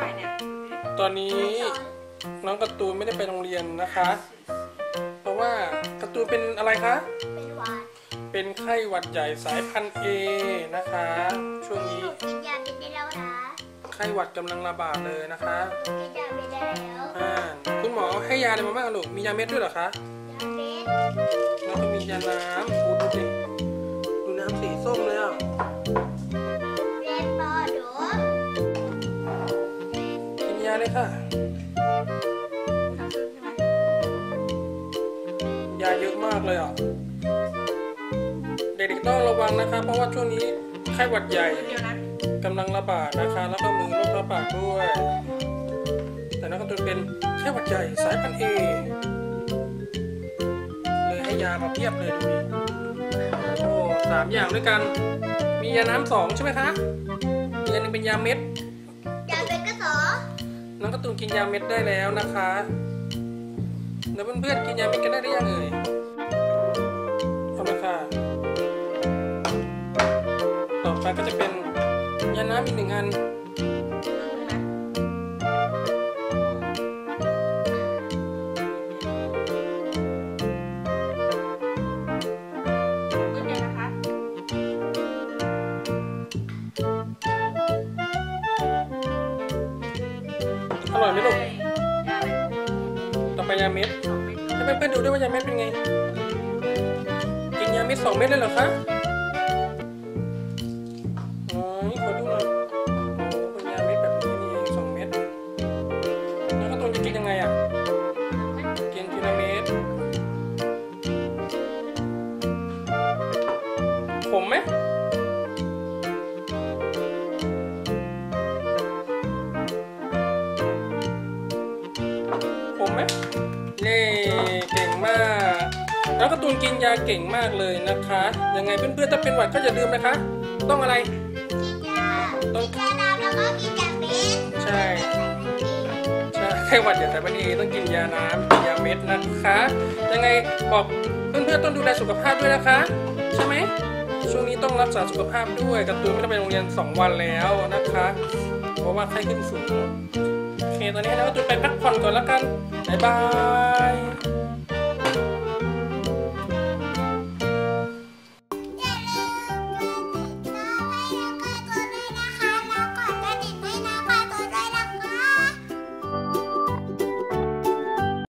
ไหร่เนี่ยตอนนี้น้องการ์ตูนไม่ได้ไปโรงเรียนนะคะ เพราะว่าการ์ตูนเป็นอะไรคะ เป็นหวานเป็นไข้หวัดใหญ่สายพันธุ์เอนะคะ ช่วงหนี้นูกินยาไปได้แล้วนะไข้หวัดกำลังระบาดเลยนะคะหนูกินยาไปได้แล้วอ่าคุณหมอให้ยาอะไรมาบ้างอะลูกมียาเม็ดด้วยเหรอคะยาเม็ดแล้วก็มียาน้ำโอ้ดูดิดูน้ำสีส้มเลยอะาเลยค่ะทำซึ่งใช่ไหมยาเยอะมากเลยอะ เด็กๆต้องระวังนะคะ เพราะว่าช่วงนี้ไข้หวัดใหญ่เดียวนะกำลังระบาดนะคะ แล้วก็มือโรคระบาดด้วย แต่นักการะตุนเป็นไข้หวัดใหญ่สายพันธุ์เอเลยให้ยามาเพียบเลยดูดิโอ้สามอย่างด้วยกัน มียาน้ำสองใช่ไหมคะอีกอันหนึงเป็นยาเม็ด น้องการะตูนกินยาเม็ดได้แล้วนะคะแล้วเพื่อนๆกินยาเม็ดกันได้หรือยังเอ่ยเอาละค่ะ ต่อไปก็จะเป็นยาน้ำอีกหนึ่งอัน ร่อยไหมลูกยาอะไรต่อไปยาเม็ดสองเม็ดให้เพื่อนๆดูด้วยว่ายาเม็ดเป็นไง กินยาเม็ดสองเม็ดเลยเหรอคะ ไหมเน่เก่งมาก แล้วการ์ตูนกินยาเก่งมากเลยนะคะ ยังไงเพื่อนๆถ้าเป็นหวัดก็อย่าลืมนะคะ ต้องอะไรกินยาต้องยาน้ำแล้วก็กินยาเม็ดใช่ใช่ไข้หวัดใหญ่สายพันธุ์เอต้องกินยาน้ำกินยาเม็ดนะคะ ยังไงบอกเพื่อนๆต้องดูแลสุขภาพด้วยนะคะ ใช่ไหมช่วงนี้ต้องรักษาสุขภาพด้วยการ์ตูนไม่ได้ไปโรงเรียน 2 วันแล้วนะคะ เพราะว่าไข้ขึ้นสูง โอเค ตอนนี้ให้นักการ์ตูนไปพักผ่อนก่อนแล้วกัน บ๊ายบาย